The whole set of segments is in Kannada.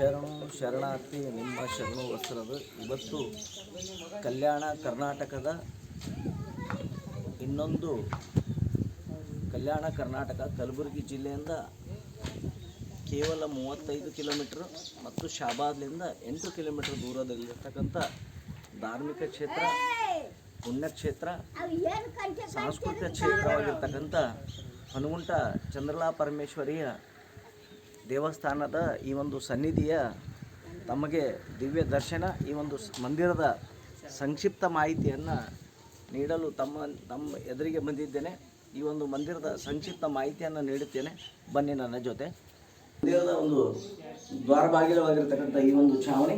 ಶರಣು ಶರಣಾರ್ಥಿ, ನಿಮ್ಮ ಶರಣು ವಸ್ತ್ರದ. ಇವತ್ತು ಕಲ್ಯಾಣ ಕರ್ನಾಟಕದ ಇನ್ನೊಂದು ಕಲ್ಯಾಣ ಕರ್ನಾಟಕ ಕಲಬುರಗಿ ಜಿಲ್ಲೆಯಿಂದ ಕೇವಲ ಮೂವತ್ತೈದು ಕಿಲೋಮೀಟ್ರ್ ಮತ್ತು ಶಾಬಾದ್ಲಿಂದ ಎಂಟು ಕಿಲೋಮೀಟ್ರ್ ದೂರದಲ್ಲಿರ್ತಕ್ಕಂಥ ಧಾರ್ಮಿಕ ಕ್ಷೇತ್ರ, ಪುಣ್ಯಕ್ಷೇತ್ರ, ಸಾಂಸ್ಕೃತಿಕ ಕ್ಷೇತ್ರವಾಗಿರ್ತಕ್ಕಂಥ ಹನುಮಂತ ಚಂದ್ರಲಾ ಪರಮೇಶ್ವರಿಯ ದೇವಸ್ಥಾನದ ಈ ಒಂದು ಸನ್ನಿಧಿಯ ತಮಗೆ ದಿವ್ಯ ದರ್ಶನ, ಈ ಒಂದು ಮಂದಿರದ ಸಂಕ್ಷಿಪ್ತ ಮಾಹಿತಿಯನ್ನು ನೀಡಲು ತಮ್ಮ ತಮ್ಮ ಎದುರಿಗೆ ಬಂದಿದ್ದೇನೆ. ಈ ಒಂದು ಮಂದಿರದ ಸಂಕ್ಷಿಪ್ತ ಮಾಹಿತಿಯನ್ನು ನೀಡುತ್ತೇನೆ. ಬನ್ನಿ ನನ್ನ ಜೊತೆ. ಮಂದಿರದ ಒಂದು ದ್ವಾರ ಬಾಗಿಲವಾಗಿರ್ತಕ್ಕಂಥ ಈ ಒಂದು ಛಾವಣಿ,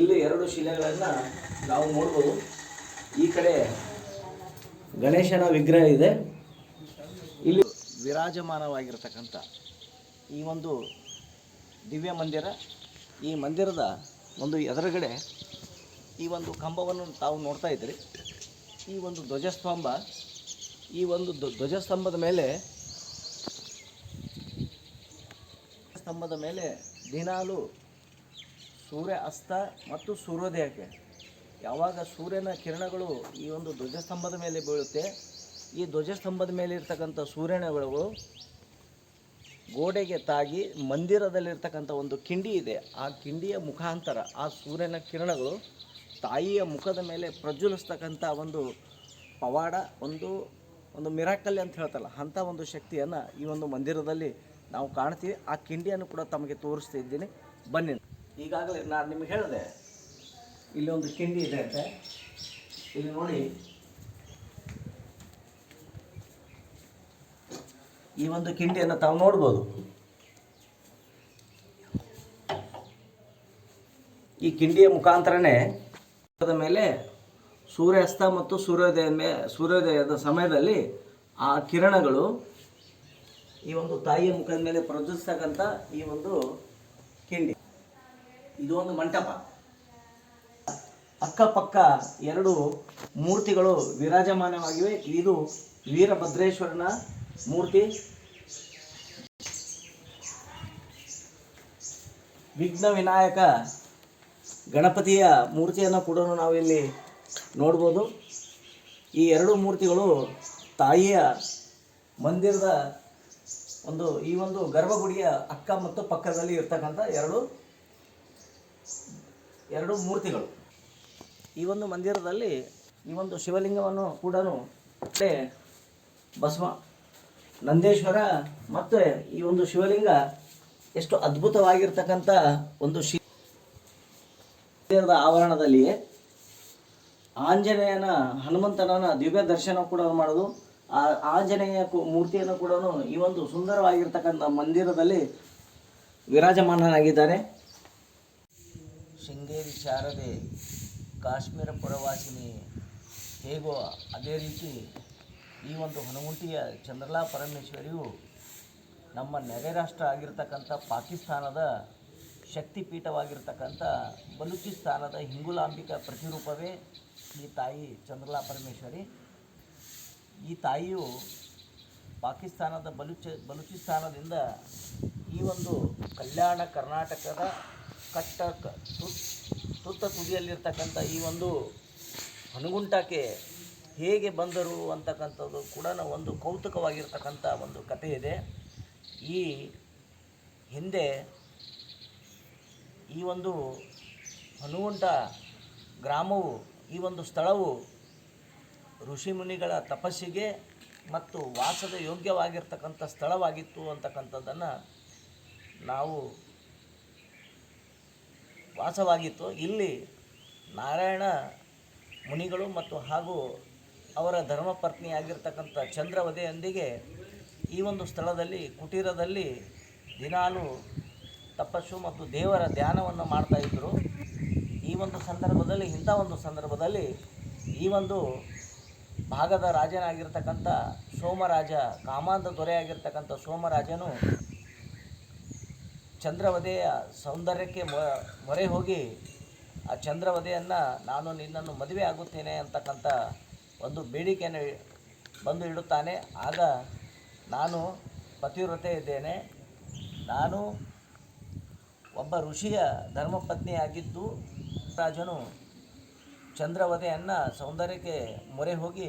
ಇಲ್ಲಿ ಎರಡು ಶಿಲೆಗಳನ್ನು ನಾವು ನೋಡ್ಬೋದು. ಈ ಕಡೆ ಗಣೇಶನ ವಿಗ್ರಹ ಇದೆ. ಇಲ್ಲಿ ವಿರಾಜಮಾನವಾಗಿರ್ತಕ್ಕಂಥ ಈ ಒಂದು ದಿವ್ಯ ಮಂದಿರ, ಈ ಮಂದಿರದ ಒಂದು ಎದುರುಗಡೆ ಈ ಒಂದು ಕಂಬವನ್ನು ತಾವು ನೋಡ್ತಾ ಇದ್ದೀರಿ. ಈ ಒಂದು ಧ್ವಜಸ್ತಂಭ, ಈ ಒಂದು ಧ್ವ- ಧ್ವಜಸ್ತಂಭದ ಮೇಲೆ ಸ್ತಂಭದ ಮೇಲೆ ದಿನಾಲು ಸೂರ್ಯ ಅಸ್ತ ಮತ್ತು ಸೂರ್ಯೋದಯಕ್ಕೆ. ಯಾವಾಗ ಸೂರ್ಯನ ಕಿರಣಗಳು ಈ ಒಂದು ಧ್ವಜಸ್ತಂಭದ ಮೇಲೆ ಬೀಳುತ್ತೆ, ಈ ಧ್ವಜಸ್ತಂಭದ ಮೇಲೆ ಇರ್ತಕ್ಕಂಥ ಸೂರ್ಯನಗಳು ಗೋಡೆಗೆ ತಾಗಿ ಮಂದಿರದಲ್ಲಿರ್ತಕ್ಕಂಥ ಒಂದು ಕಿಂಡಿ ಇದೆ. ಆ ಕಿಂಡಿಯ ಮುಖಾಂತರ ಆ ಸೂರ್ಯನ ಕಿರಣಗಳು ತಾಯಿಯ ಮುಖದ ಮೇಲೆ ಪ್ರಜ್ವಲಿಸ್ತಕ್ಕಂಥ ಒಂದು ಪವಾಡ, ಒಂದು ಒಂದು ಮಿರಾಕಲ್ ಅಂತ ಹೇಳ್ತಲ್ಲ, ಅಂಥ ಒಂದು ಶಕ್ತಿಯನ್ನು ಈ ಒಂದು ಮಂದಿರದಲ್ಲಿ ನಾವು ಕಾಣ್ತೀವಿ. ಆ ಕಿಂಡಿಯನ್ನು ಕೂಡ ತಮಗೆ ತೋರಿಸ್ತಾ ಇದ್ದೀನಿ. ಬನ್ನಿ. ಈಗಾಗಲೇ ನಾನು ನಿಮಗೆ ಹೇಳಿದೆ, ಇಲ್ಲಿ ಒಂದು ಕಿಂಡಿ ಇದೆ ಅಂತ. ಇಲ್ಲಿ ನೋಡಿ. ಈ ಒಂದು ಕಿಂಡಿಯನ್ನು ತಾವು ನೋಡ್ಬೋದು. ಈ ಕಿಂಡಿಯ ಮುಖಾಂತರನೇ ಮೇಲೆ ಸೂರ್ಯಾಸ್ತ ಮತ್ತು ಸೂರ್ಯೋದಯ ಮೇ, ಸೂರ್ಯೋದಯದ ಸಮಯದಲ್ಲಿ ಆ ಕಿರಣಗಳು ಈ ಒಂದು ತಾಯಿಯ ಮುಖದ ಮೇಲೆ ಪ್ರಜ್ವಲಿಸ್ತಕ್ಕಂಥ ಈ ಒಂದು ಕಿಂಡಿ. ಇದು ಒಂದು ಮಂಟಪ. ಅಕ್ಕಪಕ್ಕ ಎರಡು ಮೂರ್ತಿಗಳು ವಿರಾಜಮಾನವಾಗಿವೆ. ಇದು ವೀರಭದ್ರೇಶ್ವರನ ಮೂರ್ತಿ ವಿಘ್ನ ವಿನಾಯಕ ಗಣಪತಿಯ ಮೂರ್ತಿಯನ್ನು ಕೂಡ ನಾವಿಲ್ಲಿ ನೋಡ್ಬೋದು. ಈ ಎರಡು ಮೂರ್ತಿಗಳು ತಾಯಿಯ ಮಂದಿರದ ಒಂದು, ಈ ಒಂದು ಗರ್ಭಗುಡಿಯ ಅಕ್ಕ ಮತ್ತು ಪಕ್ಕದಲ್ಲಿ ಇರ್ತಕ್ಕಂಥ ಎರಡು ಎರಡು ಮೂರ್ತಿಗಳು. ಈ ಒಂದು ಮಂದಿರದಲ್ಲಿ ಈ ಒಂದು ಶಿವಲಿಂಗವನ್ನು ಕೂಡ ಬಸವ ನಂದೇಶ್ವರ ಮತ್ತು ಈ ಒಂದು ಶಿವಲಿಂಗ ಎಷ್ಟು ಅದ್ಭುತವಾಗಿರ್ತಕ್ಕಂಥ ಒಂದು ಶಿ ಮಂದಿರದ ಆವರಣದಲ್ಲಿಯೇ ಆಂಜನೇಯನ ಹನುಮಂತನ ದಿವ್ಯ ದರ್ಶನ ಕೂಡ ಮಾಡೋದು. ಆ ಆಂಜನೇಯ ಮೂರ್ತಿಯನ್ನು ಕೂಡ ಈ ಒಂದು ಸುಂದರವಾಗಿರ್ತಕ್ಕಂಥ ಮಂದಿರದಲ್ಲಿ ವಿರಾಜಮಾನನಾಗಿದ್ದಾನೆ ಶೃಂಗೇರಿ ಶಾರದೆ ಕಾಶ್ಮೀರ ಪುರವಾಸಿನಿ ಹೇಗೋ ಅದೇ ರೀತಿ ಈ ಒಂದು ಹನುಗುಂಟಿಯ ಚಂದ್ರಲಾ ಪರಮೇಶ್ವರಿಯು ನಮ್ಮ ನೆರೆ ರಾಷ್ಟ್ರ ಆಗಿರ್ತಕ್ಕಂಥ ಪಾಕಿಸ್ತಾನದ ಶಕ್ತಿಪೀಠವಾಗಿರ್ತಕ್ಕಂಥ ಬಲೂಚಿಸ್ತಾನದ ಹಿಂಗುಲಾಂಬಿಕಾ ಪ್ರತಿರೂಪವೇ ಈ ತಾಯಿ ಚಂದ್ರಲಾ ಪರಮೇಶ್ವರಿ. ಈ ತಾಯಿಯು ಪಾಕಿಸ್ತಾನದ ಬಲೂಚ, ಬಲೂಚಿಸ್ತಾನದಿಂದ ಈ ಒಂದು ಕಲ್ಯಾಣ ಕರ್ನಾಟಕದ ಕಟ್ಟ ತುತ್ತ ತುದಿಯಲ್ಲಿರ್ತಕ್ಕಂಥ ಈ ಒಂದು ಹನುಗುಂಟಕ್ಕೆ ಹೇಗೆ ಬಂದರು ಅಂತಕ್ಕಂಥದ್ದು ಕೂಡ ಒಂದು ಕೌತುಕವಾಗಿರ್ತಕ್ಕಂಥ ಒಂದು ಕಥೆ ಇದೆ. ಈ ಹಿಂದೆ ಈ ಒಂದು ಹನುಗುಂಟ ಗ್ರಾಮವು, ಈ ಒಂದು ಸ್ಥಳವು ಋಷಿಮುನಿಗಳ ತಪಸ್ಸಿಗೆ ಮತ್ತು ವಾಸದ ಯೋಗ್ಯವಾಗಿರ್ತಕ್ಕಂಥ ಸ್ಥಳವಾಗಿತ್ತು ಅಂತಕ್ಕಂಥದ್ದನ್ನು ನಾವು ವಾಸವಾಗಿತ್ತು. ಇಲ್ಲಿ ನಾರಾಯಣ ಮುನಿಗಳು ಮತ್ತು ಹಾಗೂ ಅವರ ಧರ್ಮಪತ್ನಿ ಆಗಿರ್ತಕ್ಕಂಥ ಚಂದ್ರವದೆಯೊಂದಿಗೆ ಈ ಒಂದು ಸ್ಥಳದಲ್ಲಿ, ಕುಟೀರದಲ್ಲಿ ದಿನಾಲು ತಪಸ್ಸು ಮತ್ತು ದೇವರ ಧ್ಯಾನವನ್ನು ಇದ್ದರು. ಈ ಒಂದು ಸಂದರ್ಭದಲ್ಲಿ, ಇಂಥ ಒಂದು ಸಂದರ್ಭದಲ್ಲಿ ಈ ಒಂದು ಭಾಗದ ರಾಜನಾಗಿರ್ತಕ್ಕಂಥ ಸೋಮರಾಜ, ಕಾಮಾಂಧ ದೊರೆಯಾಗಿರ್ತಕ್ಕಂಥ ಸೋಮರಾಜನು ಚಂದ್ರವದೆಯ ಸೌಂದರ್ಯಕ್ಕೆ ಮೊರೆ ಹೋಗಿ, ಆ ಚಂದ್ರವದೆಯನ್ನು ನಾನು ನಿನ್ನನ್ನು ಮದುವೆ ಆಗುತ್ತೇನೆ ಅಂತಕ್ಕಂಥ ಒಂದು ಬೇಡಿಕೆಯನ್ನು ಬಂದು ಇಡುತ್ತಾನೆ. ಆಗ ನಾನು ಪತಿವ್ರತೆ ಇದ್ದೇನೆ ನಾನು ಒಬ್ಬ ಋಷಿಯ ಧರ್ಮಪತ್ನಿಯಾಗಿದ್ದು ರಾಜನು ಚಂದ್ರವಧೆಯನ್ನು ಸೌಂದರ್ಯಕ್ಕೆ ಮೊರೆ ಹೋಗಿ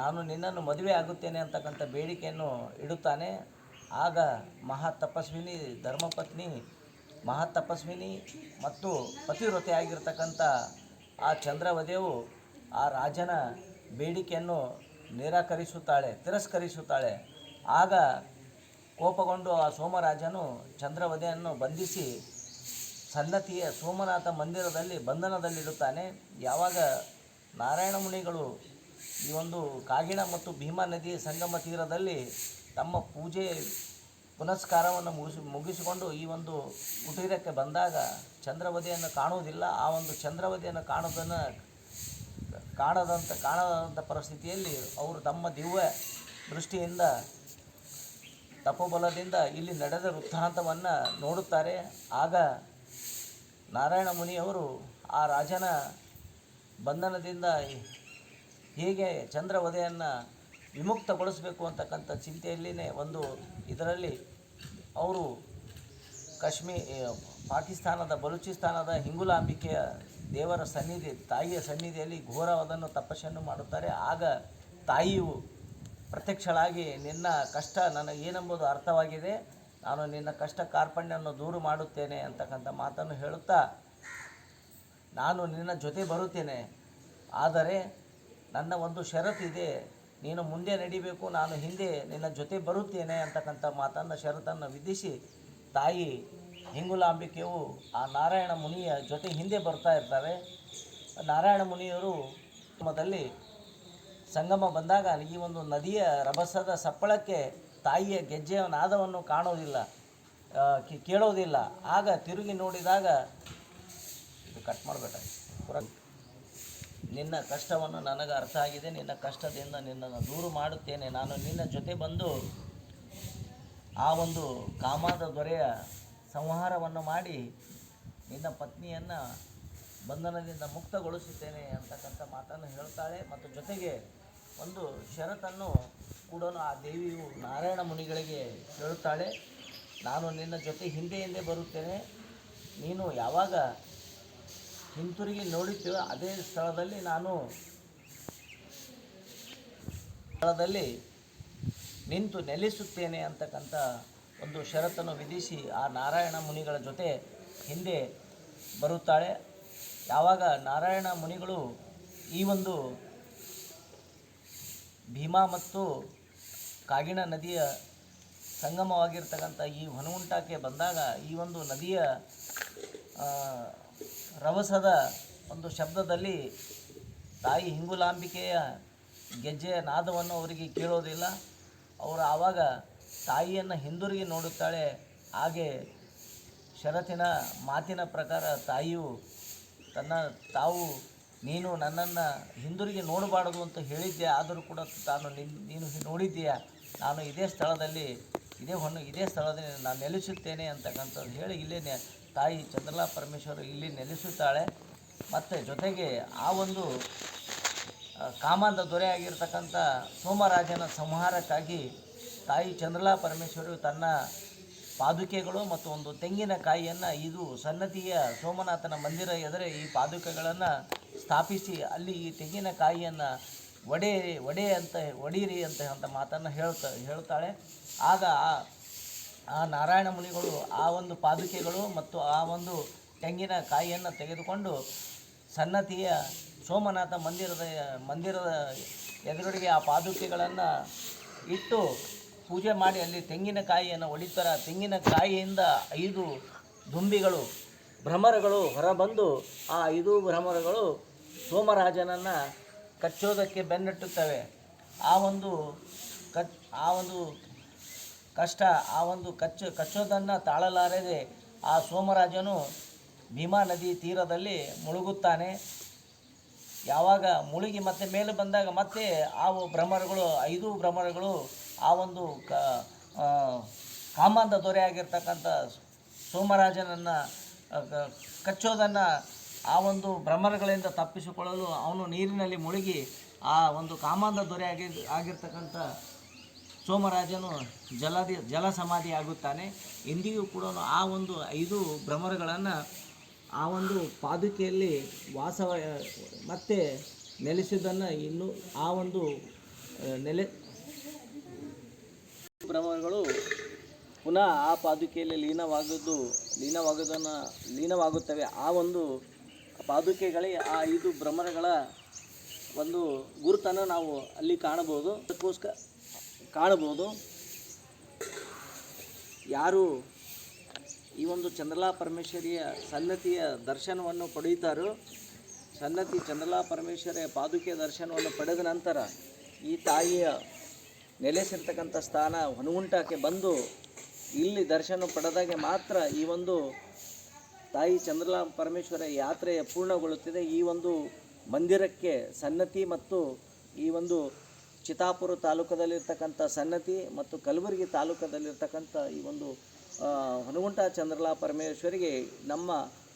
ನಾನು ನಿನ್ನನ್ನು ಮದುವೆ ಆಗುತ್ತೇನೆ ಅಂತಕ್ಕಂಥ ಬೇಡಿಕೆಯನ್ನು ಇಡುತ್ತಾನೆ. ಆಗ ಮಹಾ ತಪಸ್ವಿನಿ ಧರ್ಮಪತ್ನಿ, ಮಹಾ ತಪಸ್ವಿನಿ ಮತ್ತು ಪತಿವ್ರತೆ ಆಗಿರ್ತಕ್ಕಂಥ ಆ ಚಂದ್ರವದೆಯು ಆ ರಾಜನ ಬೇಡಿಕೆಯನ್ನು ನಿರಾಕರಿಸುತ್ತಾಳೆ, ತಿರಸ್ಕರಿಸುತ್ತಾಳೆ. ಆಗ ಕೋಪಗೊಂಡು ಆ ಸೋಮರಾಜನು ಚಂದ್ರವದೆಯನ್ನು ಬಂಧಿಸಿ ಸನ್ನತಿಯ ಸೋಮನಾಥ ಮಂದಿರದಲ್ಲಿ ಬಂಧನದಲ್ಲಿಡುತ್ತಾನೆ. ಯಾವಾಗ ನಾರಾಯಣ ಮುನಿಗಳು ಈ ಒಂದು ಕಾಗಿಣ ಮತ್ತು ಭೀಮಾ ನದಿಯ ಸಂಗಮ ತೀರದಲ್ಲಿ ತಮ್ಮ ಪೂಜೆ ಪುನಸ್ಕಾರವನ್ನು ಮುಗಿಸಿ, ಮುಗಿಸಿಕೊಂಡು ಈ ಒಂದು ಕುಟೀರಕ್ಕೆ ಬಂದಾಗ ಚಂದ್ರವಧಿಯನ್ನು ಕಾಣುವುದಿಲ್ಲ. ಆ ಒಂದು ಚಂದ್ರವಧಿಯನ್ನು ಕಾಣೋದನ್ನು ಕಾಣದಂಥ ಕಾಣದಂಥ ಪರಿಸ್ಥಿತಿಯಲ್ಲಿ ಅವರು ತಮ್ಮ ದಿವ್ಯ ದೃಷ್ಟಿಯಿಂದ, ತಪೋಬಲದಿಂದ ಇಲ್ಲಿ ನಡೆದ ವೃತ್ತಾಂತವನ್ನು ನೋಡುತ್ತಾರೆ. ಆಗ ನಾರಾಯಣ ಮುನಿಯವರು ಆ ರಾಜನ ಬಂಧನದಿಂದ ಹೇಗೆ ಚಂದ್ರವದೆಯನ್ನು ವಿಮುಕ್ತಗೊಳಿಸಬೇಕು ಅಂತಕ್ಕಂಥ ಚಿಂತೆಯಲ್ಲಿನೇ ಒಂದು ಇದರಲ್ಲಿ ಅವರು ಕಾಶ್ಮೀ ಪಾಕಿಸ್ತಾನದ ಬಲೂಚಿಸ್ತಾನದ ಹಿಂಗುಲಾಂಬಿಕೆಯ ದೇವರ ಸನ್ನಿಧಿ, ತಾಯಿಯ ಸನ್ನಿಧಿಯಲ್ಲಿ ಘೋರವಾದನ್ನು ತಪಸ್ಸನ್ನು ಮಾಡುತ್ತಾರೆ. ಆಗ ತಾಯಿಯು ಪ್ರತ್ಯಕ್ಷಳಾಗಿ, ನಿನ್ನ ಕಷ್ಟ ನನಗೆ ಏನೆಂಬುದು ಅರ್ಥವಾಗಿದೆ. ನಾನು ನಿನ್ನ ಕಷ್ಟ ಕಾರ್ಪಣ್ಯವನ್ನು ದೂರು ಮಾಡುತ್ತೇನೆ ಅಂತಕ್ಕಂಥ ಮಾತನ್ನು ಹೇಳುತ್ತಾ, ನಾನು ನಿನ್ನ ಜೊತೆ ಬರುತ್ತೇನೆ. ಆದರೆ ನನ್ನ ಒಂದು ಷರತ್ತಿದೆ, ನೀನು ಮುಂದೆ ನಡಿಬೇಕು, ನಾನು ಹಿಂದೆ ನಿನ್ನ ಜೊತೆ ಬರುತ್ತೇನೆ ಅಂತಕ್ಕಂಥ ಮಾತನ್ನು, ಷರತ್ತನ್ನು ವಿಧಿಸಿ ತಾಯಿ ಹಿಂಗುಲಾಂಬಿಕೆಯು ಆ ನಾರಾಯಣ ಮುನಿಯ ಜೊತೆ ಹಿಂದೆ ಬರ್ತಾ ಇರ್ತಾರೆ. ನಾರಾಯಣ ಮುನಿಯವರು ದಲ್ಲಿ ಸಂಗಮ ಬಂದಾಗ ಈ ಒಂದು ನದಿಯ ರಭಸದ ಸಪ್ಪಳಕ್ಕೆ ತಾಯಿಯ ಗೆಜ್ಜೆಯ ನಾದವನ್ನು ಕಾಣೋದಿಲ್ಲ ಕೇಳೋದಿಲ್ಲ. ಆಗ ತಿರುಗಿ ನೋಡಿದಾಗ, ಇದು ಕಟ್ ಪುರ ನಿನ್ನ ಕಷ್ಟವನ್ನು ನನಗೆ ಅರ್ಥ ಆಗಿದೆ, ನಿನ್ನ ಕಷ್ಟದಿಂದ ನಿನ್ನನ್ನು ದೂರು ಮಾಡುತ್ತೇನೆ. ನಾನು ನಿನ್ನ ಜೊತೆ ಬಂದು ಆ ಒಂದು ಕಾಮದ ದೊರೆಯ ಸಂಹಾರವನ್ನು ಮಾಡಿ ನಿನ್ನ ಪತ್ನಿಯನ್ನು ಬಂಧನದಿಂದ ಮುಕ್ತಗೊಳಿಸುತ್ತೇನೆ ಅಂತಕ್ಕಂಥ ಮಾತನ್ನು ಹೇಳ್ತಾಳೆ ಮತ್ತು ಜೊತೆಗೆ ಒಂದು ಷರತನ್ನು ಕೂಡ ಆ ದೇವಿಯು ನಾರಾಯಣ ಮುನಿಗಳಿಗೆ ಹೇಳುತ್ತಾಳೆ, ನಾನು ನಿನ್ನ ಜೊತೆ ಹಿಂದೆ ಬರುತ್ತೇನೆ. ನೀನು ಯಾವಾಗ ಹಿಂತಿರುಗಿ ನೋಡುತ್ತೀವೋ ಅದೇ ಸ್ಥಳದಲ್ಲಿ ನಾನು ಸ್ಥಳದಲ್ಲಿ ನಿಂತು ನೆಲೆಸುತ್ತೇನೆ ಅಂತಕ್ಕಂಥ ಒಂದು ಷರತ್ತನ್ನು ವಿಧಿಸಿ ಆ ನಾರಾಯಣ ಮುನಿಗಳ ಜೊತೆ ಹಿಂದೆ ಬರುತ್ತಾಳೆ. ಯಾವಾಗ ನಾರಾಯಣ ಮುನಿಗಳು ಈ ಒಂದು ಭೀಮಾ ಮತ್ತು ಕಾಗಿಣ ನದಿಯ ಸಂಗಮವಾಗಿರ್ತಕ್ಕಂಥ ಈ ಹೊನಗುಂಟಕ್ಕೆ ಬಂದಾಗ ಈ ಒಂದು ನದಿಯ ರವಸದ ಒಂದು ಶಬ್ದದಲ್ಲಿ ತಾಯಿ ಹಿಂಗುಲಾಂಬಿಕೆಯ ಗೆಜ್ಜೆಯ ನಾದವನ್ನು ಅವರಿಗೆ ಕೇಳೋದಿಲ್ಲ. ಅವರು ಆವಾಗ ತಾಯಿಯನ್ನು ಹಿಂದಿರುಗಿ ನೋಡುತ್ತಾಳೆ, ಹಾಗೆ ಶರತಿನ ಮಾತಿನ ಪ್ರಕಾರ ತಾಯಿಯು ತನ್ನ ತಾವು, ನೀನು ನನ್ನನ್ನು ಹಿಂದಿರುಗಿ ನೋಡಬಾರದು ಅಂತ ಹೇಳಿದ್ದೆ ಆದರೂ ಕೂಡ ತಾನು ನಿನ್ ನೋಡಿದ್ದೀಯ? ನಾನು ಇದೇ ಸ್ಥಳದಲ್ಲಿ, ಇದೇ ಹೊನ್ನು, ಇದೇ ಸ್ಥಳದಲ್ಲಿ ನಾನು ನೆಲೆಸುತ್ತೇನೆ ಅಂತಕ್ಕಂಥದ್ದು ಹೇಳಿ ಇಲ್ಲೇ ತಾಯಿ ಚಂದ್ರಲಾ ಪರಮೇಶ್ವರ ಇಲ್ಲಿ ನೆಲೆಸುತ್ತಾಳೆ. ಮತ್ತು ಜೊತೆಗೆ ಆ ಒಂದು ಕಾಮದ ದೊರೆಯಾಗಿರ್ತಕ್ಕಂಥ ಸೋಮರಾಜನ ಸಂಹಾರಕ್ಕಾಗಿ ತಾಯಿ ಚಂದ್ರಲಾ ಪರಮೇಶ್ವರಿ ತನ್ನ ಪಾದುಕೆಗಳು ಮತ್ತು ಒಂದು ತೆಂಗಿನಕಾಯಿಯನ್ನು ಇದು ಸನ್ನತಿಯ ಸೋಮನಾಥನ ಮಂದಿರ ಎದುರೆ ಈ ಪಾದುಕೆಗಳನ್ನು ಸ್ಥಾಪಿಸಿ, ಅಲ್ಲಿ ಈ ತೆಂಗಿನಕಾಯಿಯನ್ನು ಒಡೆಯಿರಿ ಒಡೆ ಅಂತ, ಒಡೀರಿ ಅಂತ ಅಂತ ಮಾತನ್ನು ಹೇಳ್ತಾ, ಹೇಳ್ತಾಳೆ. ಆಗ ಆ ನಾರಾಯಣ ಮುನಿಗಳು ಆ ಒಂದು ಪಾದುಕೆಗಳು ಮತ್ತು ಆ ಒಂದು ತೆಂಗಿನ ಕಾಯಿಯನ್ನು ತೆಗೆದುಕೊಂಡು ಸನ್ನತಿಯ ಸೋಮನಾಥ ಮಂದಿರದ ಮಂದಿರದ ಎದುರುಗಡೆಗೆ ಆ ಪಾದುಕೆಗಳನ್ನು ಇಟ್ಟು ಪೂಜೆ ಮಾಡಿ ಅಲ್ಲಿ ತೆಂಗಿನಕಾಯಿಯನ್ನು ಒಡಿತರ ತೆಂಗಿನಕಾಯಿಯಿಂದ ಐದು ದುಂಬಿಗಳು, ಭ್ರಮರಗಳು ಹೊರಬಂದು ಆ ಐದು ಭ್ರಮರಗಳು ಸೋಮರಾಜನನ್ನು ಕಚ್ಚೋದಕ್ಕೆ ಬೆನ್ನಟ್ಟುತ್ತವೆ. ಆ ಒಂದು ಕಚ್, ಆ ಒಂದು ಕಷ್ಟ, ಆ ಒಂದು ಕಚ್ಚ, ಕಚ್ಚೋದನ್ನು ತಾಳಲಾರದೆ ಆ ಸೋಮರಾಜನು ಭೀಮಾ ನದಿ ತೀರದಲ್ಲಿ ಮುಳುಗುತ್ತಾನೆ. ಯಾವಾಗ ಮುಳುಗಿ ಮತ್ತೆ ಮೇಲೆ ಬಂದಾಗ ಮತ್ತೆ ಆ ಭ್ರಮರಗಳು, ಐದು ಭ್ರಮರಗಳು ಆ ಒಂದು ಕ ದೊರೆ ದೊರೆಯಾಗಿರ್ತಕ್ಕಂಥ ಸೋಮರಾಜನನ್ನು ಕಚ್ಚೋದನ್ನು ಆ ಒಂದು ಭ್ರಮರಗಳಿಂದ ತಪ್ಪಿಸಿಕೊಳ್ಳಲು ಅವನು ನೀರಿನಲ್ಲಿ ಮುಳುಗಿ ಆ ಒಂದು ಕಾಮಾಂಧ ದೊರೆ ಆಗಿ, ಆಗಿರ್ತಕ್ಕಂಥ ಸೋಮರಾಜನು ಜಲದಿ, ಜಲ ಸಮಾಧಿ ಆಗುತ್ತಾನೆ. ಇಂದಿಗೂ ಕೂಡ ಆ ಒಂದು ಐದು ಭ್ರಮರಗಳನ್ನು ಆ ಒಂದು ಪಾದುಕೆಯಲ್ಲಿ ವಾಸವ, ಮತ್ತೆ ನೆಲೆಸಿದ್ದನ್ನು ಇನ್ನು ಆ ಒಂದು ನೆಲೆ ಭ್ರಮರಗಳು ಪುನಃ ಆ ಪಾದುಕೆಯಲ್ಲಿ ಲೀನವಾಗುವುದು ಲೀನವಾಗುವುದನ್ನು ಲೀನವಾಗುತ್ತವೆ. ಆ ಒಂದು ಪಾದುಕೆಗಳೇ ಆ ಐದು ಭ್ರಮರಗಳ ಒಂದು ಗುರುತನ್ನು ನಾವು ಅಲ್ಲಿ ಕಾಣಬಹುದು. ಅದಕ್ಕೋಸ್ಕರ ಕಾಣಬಹುದು. ಯಾರು ಈ ಒಂದು ಚಂದ್ರಲಾ ಪರಮೇಶ್ವರಿಯ ಸನ್ನತಿಯ ದರ್ಶನವನ್ನು ಪಡೆಯುತ್ತಾರೋ, ಸನ್ನತಿ ಚಂದ್ರಲಾ ಪರಮೇಶ್ವರಿಯ ಪಾದುಕೆ ದರ್ಶನವನ್ನು ಪಡೆದ ನಂತರ ಈ ತಾಯಿಯ ನೆಲೆಸಿರ್ತಕ್ಕಂಥ ಸ್ಥಾನ ಹೊನುಗುಂಟಕ್ಕೆ ಬಂದು ಇಲ್ಲಿ ದರ್ಶನ ಪಡೆದಾಗೆ ಮಾತ್ರ ಈ ಒಂದು ತಾಯಿ ಚಂದ್ರಲಾ ಪರಮೇಶ್ವರ ಯಾತ್ರೆ ಪೂರ್ಣಗೊಳ್ಳುತ್ತಿದೆ. ಈ ಒಂದು ಮಂದಿರಕ್ಕೆ ಸನ್ನತಿ ಮತ್ತು ಈ ಒಂದು ಚಿತಾಪುರ ತಾಲೂಕದಲ್ಲಿರ್ತಕ್ಕಂಥ ಸನ್ನತಿ ಮತ್ತು ಕಲಬುರಗಿ ತಾಲೂಕದಲ್ಲಿರ್ತಕ್ಕಂಥ ಈ ಒಂದು ಹನುಮಂಟ ಚಂದ್ರಲಾ ಪರಮೇಶ್ವರಿಗೆ ನಮ್ಮ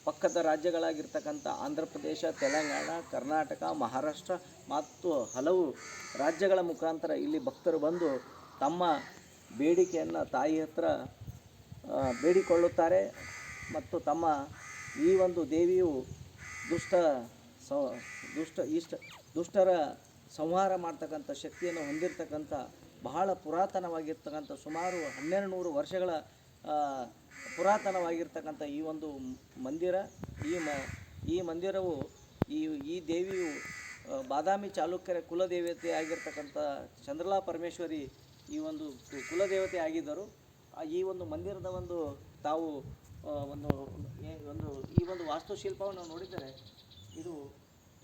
ಪಕ್ಕದ ರಾಜ್ಯಗಳಾಗಿರ್ತಕ್ಕಂಥ ಆಂಧ್ರ ಪ್ರದೇಶ, ತೆಲಂಗಾಣ, ಕರ್ನಾಟಕ, ಮಹಾರಾಷ್ಟ್ರ ಮತ್ತು ಹಲವು ರಾಜ್ಯಗಳ ಮುಖಾಂತರ ಇಲ್ಲಿ ಭಕ್ತರು ಬಂದು ತಮ್ಮ ಬೇಡಿಕೆಯನ್ನು ತಾಯಿ ಹತ್ರ ಬೇಡಿಕೊಳ್ಳುತ್ತಾರೆ ಮತ್ತು ತಮ್ಮ ಈ ಒಂದು ದೇವಿಯು ದುಷ್ಟ ಸ, ದುಷ್ಟ ಇಷ್ಟ, ದುಷ್ಟರ ಸಂಹಾರ ಮಾಡ್ತಕ್ಕಂಥ ಶಕ್ತಿಯನ್ನು ಹೊಂದಿರತಕ್ಕಂಥ ಬಹಳ ಪುರಾತನವಾಗಿರ್ತಕ್ಕಂಥ ಸುಮಾರು ಹನ್ನೆರಡು ನೂರು ವರ್ಷಗಳ ಪುರಾತನವಾಗಿರ್ತಕ್ಕಂಥ ಈ ಒಂದು ಮಂದಿರ, ಈ ಮ, ಈ ಮಂದಿರವು ಈ ಈ ದೇವಿಯು ಬಾದಾಮಿ ಚಾಲುಕ್ಯರ ಕುಲದೇವತೆ ಆಗಿರ್ತಕ್ಕಂಥ ಚಂದ್ರಲಾ ಪರಮೇಶ್ವರಿ ಈ ಒಂದು ಕುಲದೇವತೆ ಆಗಿದ್ದರು. ಈ ಒಂದು ಮಂದಿರದ ಒಂದು ತಾವು ಒಂದು ಒಂದು, ಈ ಒಂದು ವಾಸ್ತುಶಿಲ್ಪವನ್ನು ನೋಡಿದರೆ ಇದು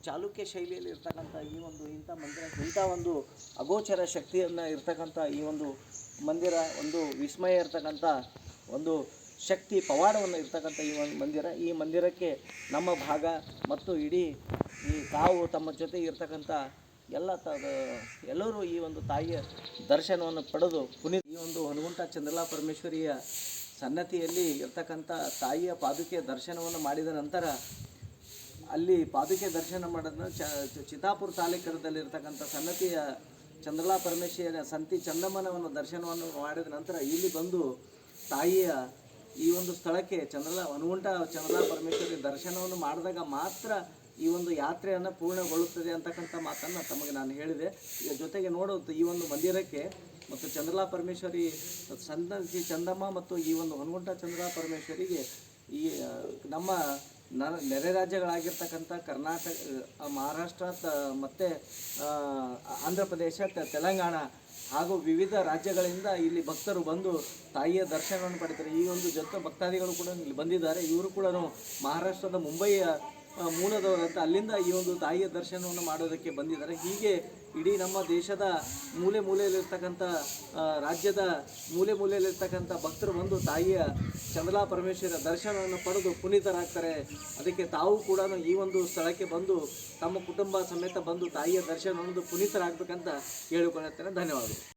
ಚಾಲುಕ್ಯ ಶೈಲಿಯಲ್ಲಿ ಇರ್ತಕ್ಕಂಥ ಈ ಒಂದು ಇಂಥ ಮಂದಿರ, ಇಂಥ ಒಂದು ಅಗೋಚರ ಶಕ್ತಿಯನ್ನು ಇರ್ತಕ್ಕಂಥ ಈ ಒಂದು ಮಂದಿರ, ಒಂದು ವಿಸ್ಮಯ ಇರ್ತಕ್ಕಂಥ ಒಂದು ಶಕ್ತಿ ಪವಾಡವನ್ನು ಇರ್ತಕ್ಕಂಥ ಈ ಒಂದು ಮಂದಿರ. ಈ ಮಂದಿರಕ್ಕೆ ನಮ್ಮ ಭಾಗ ಮತ್ತು ಇಡೀ ಈ ತಾವು ತಮ್ಮ ಜೊತೆ ಇರ್ತಕ್ಕಂಥ ಎಲ್ಲ ತ ಎಲ್ಲರೂ ಈ ಒಂದು ತಾಯಿಯ ದರ್ಶನವನ್ನು ಪಡೆದು ಪುನೀತ್ ಈ ಒಂದು ಹನುಗುಂಟ ಚಂದ್ರಲಾ ಪರಮೇಶ್ವರಿಯ ಸನ್ನತಿಯಲ್ಲಿ ಇರ್ತಕ್ಕಂಥ ತಾಯಿಯ ಪಾದುಕೆಯ ದರ್ಶನವನ್ನು ಮಾಡಿದ ನಂತರ ಅಲ್ಲಿ ಪಾದುಕೆ ದರ್ಶನ ಮಾಡೋದನ್ನ ಚ ಚಿತ್ತಾಪುರ ತಾಲೂಕದಲ್ಲಿರ್ತಕ್ಕಂಥ ಸನ್ನತಿಯ ಚಂದ್ರಲಾ ಪರಮೇಶ್ವರಿಯ ಸಂತಿ ಚಂದಮ್ಮನವನ್ನು ದರ್ಶನವನ್ನು ಮಾಡಿದ ನಂತರ ಇಲ್ಲಿ ಬಂದು ತಾಯಿಯ ಈ ಒಂದು ಸ್ಥಳಕ್ಕೆ ಚಂದ್ರಲಾ ಹನುಮಂಟ ಚಂದ್ರಲಾ ಪರಮೇಶ್ವರಿ ದರ್ಶನವನ್ನು ಮಾಡಿದಾಗ ಮಾತ್ರ ಈ ಒಂದು ಯಾತ್ರೆಯನ್ನು ಪೂರ್ಣಗೊಳ್ಳುತ್ತದೆ ಅಂತಕ್ಕಂಥ ಮಾತನ್ನು ತಮಗೆ ನಾನು ಹೇಳಿದೆ. ಜೊತೆಗೆ ನೋಡೋದು, ಈ ಒಂದು ಮಂದಿರಕ್ಕೆ ಮತ್ತು ಚಂದ್ರಲಾ ಪರಮೇಶ್ವರಿ ಸಂತತಿ ಚಂದಮ್ಮ ಮತ್ತು ಈ ಒಂದು ಹೊನಗುಂಟ ಚಂದ್ರಲಾ ಪರಮೇಶ್ವರಿಗೆ ಈ ನಮ್ಮ ನೆರೆ ರಾಜ್ಯಗಳಾಗಿರ್ತಕ್ಕಂಥ ಕರ್ನಾಟಕ ಮಹಾರಾಷ್ಟ್ರ ಮತ್ತು ಆಂಧ್ರ ಪ್ರದೇಶ ತೆಲಂಗಾಣ ಹಾಗೂ ವಿವಿಧ ರಾಜ್ಯಗಳಿಂದ ಇಲ್ಲಿ ಭಕ್ತರು ಬಂದು ತಾಯಿಯ ದರ್ಶನವನ್ನು ಪಡಿತಾರೆ ಈ ಒಂದು ಜೊತೆ ಭಕ್ತಾದಿಗಳು ಕೂಡ ಇಲ್ಲಿ ಬಂದಿದ್ದಾರೆ. ಇವರು ಕೂಡ ಮಹಾರಾಷ್ಟ್ರದ ಮುಂಬಯಿಯ ಆ, ಮೂಲದವರಂತ ಅಲ್ಲಿಂದ ಈ ಒಂದು ತಾಯಿಯ ದರ್ಶನವನ್ನು ಮಾಡೋದಕ್ಕೆ ಬಂದಿದ್ದಾರೆ. ಹೀಗೆ ಇಡೀ ನಮ್ಮ ದೇಶದ ಮೂಲೆ ಮೂಲೆಯಲ್ಲಿರ್ತಕ್ಕಂಥ ರಾಜ್ಯದ ಮೂಲೆ ಮೂಲೆಯಲ್ಲಿರ್ತಕ್ಕಂಥ ಭಕ್ತರು ಬಂದು ತಾಯಿಯ ಚಂದ್ರಲಾ ಪರಮೇಶ್ವರ ದರ್ಶನವನ್ನು ಪಡೆದು ಪುನೀತರಾಗ್ತಾರೆ. ಅದಕ್ಕೆ ತಾವು ಕೂಡ ಈ ಒಂದು ಸ್ಥಳಕ್ಕೆ ಬಂದು ತಮ್ಮ ಕುಟುಂಬ ಸಮೇತ ಬಂದು ತಾಯಿಯ ದರ್ಶನವನ್ನು ಪುನೀತರಾಗಬೇಕಂತ ಹೇಳಿಕೊಳ್ಳುತ್ತೇನೆ. ಧನ್ಯವಾದಗಳು.